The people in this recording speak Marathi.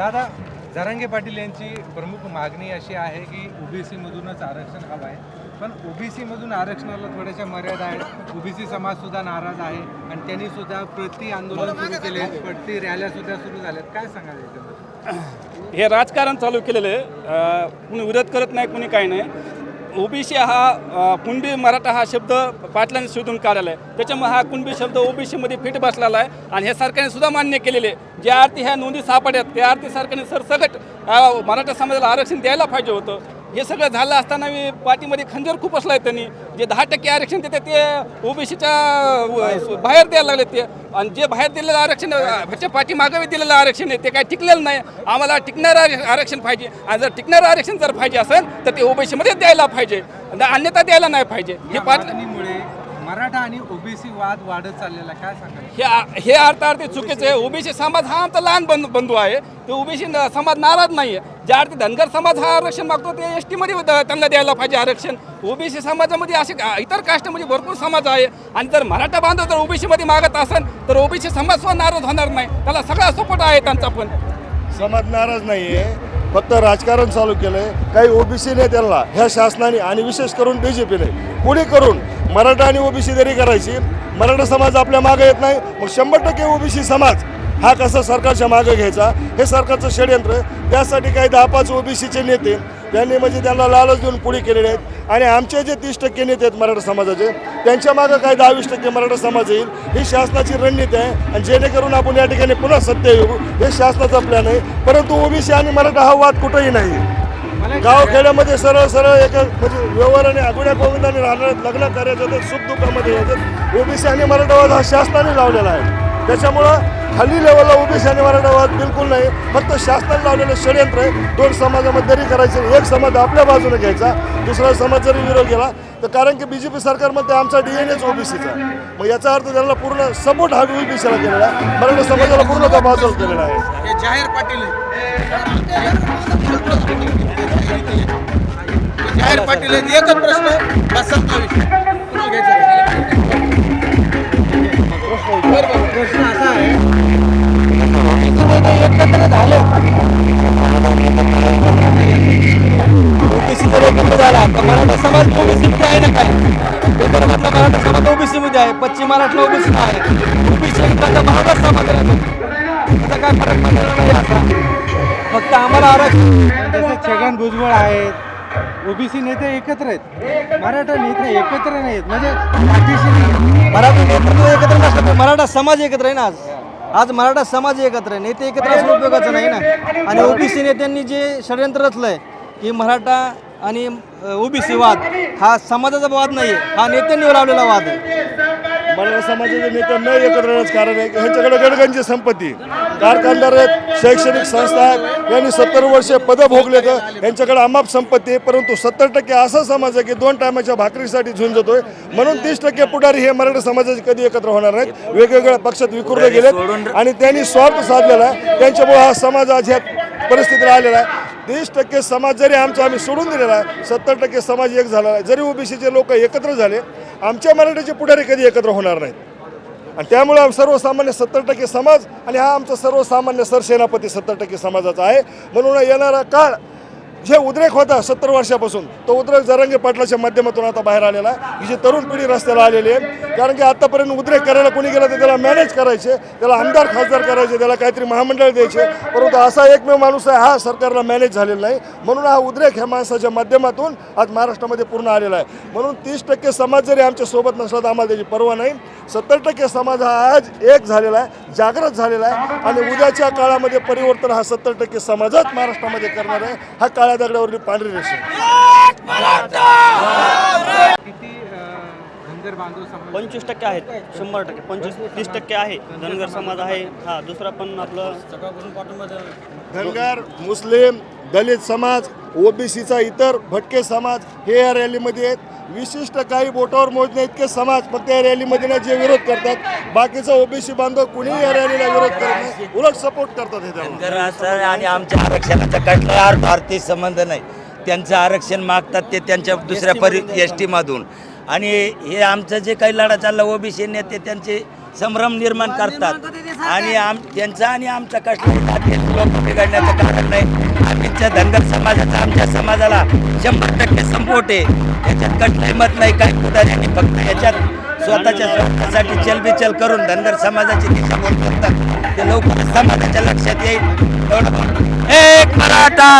दादा जरांगे पाटील यांची प्रमुख मागणी अशी आहे की ओबीसीमधूनच आरक्षण हवं आहे पण ओबीसीमधून आरक्षणाला थोड्याशा मर्यादा आहेत. ओबीसी समाजसुद्धा नाराज आहे आणि त्यांनी सुद्धा प्रति आंदोलन सुरू केले. प्रति रॅल्यासुद्धा सुरू झाल्यात. काय सांगायचं हे राजकारण चालू केलेलं आहे. कुणी विरोध करत नाही कुणी काय नाही. ओबीसी हा कुणबी मराठा हा शब्द पाटलांनी शोधून काढलेला आहे त्याच्यामुळे हा कुणबी शब्द ओबीसीमध्ये फिट बसलेला आहे आणि हे सरकारने सुद्धा मान्य केलेले जे ज्या अर्थी ह्या नोंदी सापडल्यात त्या अर्थी सरकारने सरसकट मराठा समाजाला आरक्षण द्यायला पाहिजे होतं. हे सगळं झालं असताना बी पाठीमध्ये खंजर खूप असला आहे त्यांनी. जे दहा टक्के आरक्षण देते ते ओबीसीच्या बाहेर द्यायला लागले ते. आणि जे बाहेर दिलेलं आरक्षण ह्याच्या पाठीमागे दिलेलं आरक्षण आहे ते काय टिकलेलं नाही. आम्हाला टिकणारं आरक्षण पाहिजे. आणि जर टिकणारं आरक्षण जर पाहिजे असेल तर ते ओबीसीमध्ये द्यायला पाहिजे. अन्यथा द्यायला नाही पाहिजे. हे पाच पाठ मराठा आणि ओबीसी वाद वाढत चाललेला काय सांगाल? हे हे अर्थार्थी चुकीचं आहे. ओबीसी समाज हा आमचा लहान बंधू बंधू आहे. ते ओबीसी समाज नाराज नाही आहे ज्या अर्थी धनगर समाज हा आरक्षण मागतो ते एस टीमध्ये त्यांना द्यायला पाहिजे आरक्षण. ओबीसी समाजामध्ये असे इतर कास्टमध्ये भरपूर समाज आहे. आणि जर मराठा बांधव जर ओबीसीमध्ये मागत असेल तर ओबीसी समाज सुद्धा नाराज होणार नाही. त्याला सगळा सपोर्ट आहे त्यांचा पण. समाज नाराज नाही आहे फक्त राजकारण चालू केलंय. काही ओबीसी नेत्यांना ह्या शासनाने आणि विशेष करून बी जे पीने पुढे करून मराठा आणि ओबीसी जरी करायची मराठा समाज आपल्या मागे येत नाही मग शंभर टक्के ओबीसी समाज हा कसा सरकारच्या मागे घ्यायचा? हे सरकारचं षडयंत्र. त्यासाठी काही दहा पाच ओबीसीचे नेते त्यांनी म्हणजे त्यांना लालच देऊन पुढे केलेले आहेत. आणि आमचे जे तीस टक्के नेते आहेत मराठा समाजाचे त्यांच्या मागं काही दहावीस टक्के मराठा समाज येईल. ही शासनाची रणनीती आहे. आणि जेणेकरून आपण या ठिकाणी पुन्हा सत्य येऊ. हे शासनाचा प्लॅन आहे. परंतु ओबीसी आणि मराठा हा वाद कुठंही नाही. गावखेड्यामध्ये सरळ सरळ एक म्हणजे व्यवहाराने आगुड्या गोविंदाने राहणार लग्न दुःखामध्ये सुखदुःखामध्ये येतात. ओबीसी आणि मराठावाद हा शासनाने लावलेला आहे. त्याच्यामुळं खाली लेवलला उभी आणि मराठावाद बिलकुल नाही. फक्त शासनाने लावलेलं षडयंत्र आहे. दोन समाजामध्ये जरी करायचे एक समाज आपल्या बाजूने घ्यायचा दुसरा समाज जरी विरोध केला तर कारण की बी जे पी सरकारमध्ये आमचा डी एन एच ओबीसीचा मग याचा अर्थ त्यांना पूर्ण सपोर्ट हा ओबीसीला केलेला आहे. मराठा समाजाला पूर्ण त्या बाजूला केलेला आहे. जाहीर पाटील आहे. जाहीर पाटील एकच प्रश्न प्रश्न असा आहे ओबीसी जर एकत्र झाला तर मराठा समाज आहे ना काय मराठा समाज आहे पश्चिम महाराष्ट्र ओबीसी आहे ओबीसी एकत्र मराठा समाज त्याचा काय फरक पडणार नाही असा फक्त आम्हाला आरक्षण जसं छगन भुजबळ आहेत ओबीसी नेते एकत्र आहेत. मराठा नेते एकत्र नाहीत म्हणजे पाठीशी नाही. मराठा नेतृत्व एकत्र नसलं तर मराठा समाज एकत्र आहे ना आज? आज मराठा समाज एकत्र आहे. नेते एकत्र असणं उपयोगाचं नाही ना? आणि ओबीसी नेत्यांनी जे षडयंत्र रचलंय की मराठा आणि ओबीसी वाद हा समाजाचा वाद नाही आहे हा नेत्यांनी लावलेला वाद आहे. मराठा समाजाचे नेते न एकत्र येण्याचं कारण आहे. की ह्यांच्याकडे गडगंजी संपत्ती. कारखानदार आहेत शैक्षणिक संस्था आहेत. यांनी सत्तर वर्षे पदं भोगले तर यांच्याकडे अमाप संपत्ती आहे परंतु सत्तर टक्के असा समाज आहे की दोन टायमाच्या भाकरीसाठी झुंजतोय म्हणून तीस टक्के पुढारी हे मराठा समाजाचे कधी एकत्र होणार नाहीत. वेगवेगळ्या पक्षात विखुरले गेलेत. आणि त्यांनी स्वार्थ साधलेला आहे. त्यांच्यामुळे हा समाज आज ह्या परिस्थितीला आलेला आहे. तीस टक्के समाज जरी आमचा आम्ही सोडून दिलेला आहे सत्तर टक्के समाज एक झाला आहे जरी ओबीसीचे लोक एकत्र झाले आमच्या मराठीचे पुढारी कधी एकत्र होणार नाहीत. आणि त्यामुळे सर्वसामान्य सत्तर टक्के समाज आणि हा आमचा सर्वसामान्य सरसेनापती सत्तर टक्के समाजाचा आहे. म्हणून येणारा काळ जे उद्रेक होता सत्तर वर्षापासून तो उद्रेक जरंगे पाटलाच्या माध्यमातून आता बाहेर आलेला आहे. ही जी तरुण पिढी रस्त्याला आलेली आहे कारण की आतापर्यंत उद्रेक करायला कोणी गेला तर त्याला मॅनेज करायचे त्याला आमदार खासदार करायचे त्याला काहीतरी महामंडळ द्यायचे. परंतु असा एकमेव माणूस आहे हा सरकारला मॅनेज झालेला नाही. म्हणून हा उद्रेक ह्या माणसाच्या माध्यमातून आज महाराष्ट्रामध्ये पूर्ण आलेला आहे. म्हणून तीस टक्के समाज जरी आमच्यासोबत नसला तर आम्हाला त्याची पर्वा नाही. सत्तर टक्के समाज हा आज एक झालेला आहे जागृत झालेला आहे. आणि उद्याच्या काळामध्ये परिवर्तन हा सत्तर टक्के समाजात महाराष्ट्रामध्ये करणार आहे. हा काळ काळ्या दगडावरली पांढरी रेषा. आहे. किती अं, धनगर बांधव समाज पंचवीस टक्के आहेत. शंभर टक्के. पंचवीस तीस टक्के आहे. धनगर समाज आहे. हा दुसरा पण आपलं धनगर मुस्लिम दलित समाज ओबीसीचा इतर भटके समाज हे या रॅलीमध्ये आहेत. विशिष्ट काही बोटावर मोजणे इतके समाज फक्त या रॅलीमध्ये ना जे विरोध करतात. बाकीचा ओबीसी बांधव कुणीही या रॅलीला विरोध करत नाही. उलट सपोर्ट करतात हे त्यांना धनगराचं आणि आमच्या आरक्षणाचा अर्थ आरती संबंध नाही. त्यांचं आरक्षण मागतात ते त्यांच्या दुसऱ्या परि एस टीमधून आणि हे आमचं जे काही लढा चालला ओबीसी नेते त्यांचे संभ्रम निर्माण करतात. आणि आम त्यांचा आणि आमचा कसला लोक बिघडण्याचं कारण नाही. आम्हीच्या धनगर समाजाचा आमच्या समाजाला शंभर टक्के संपोट आहे याच्यात कसलंही मत नाही काही पुढाऱ्यांनी फक्त याच्यात स्वतःच्या स्वार्थासाठी चलबिचल करून धनगर समाजाची दिशाभूल करतात. ते लवकरच समाजाच्या लक्षात येईल. एक मराठा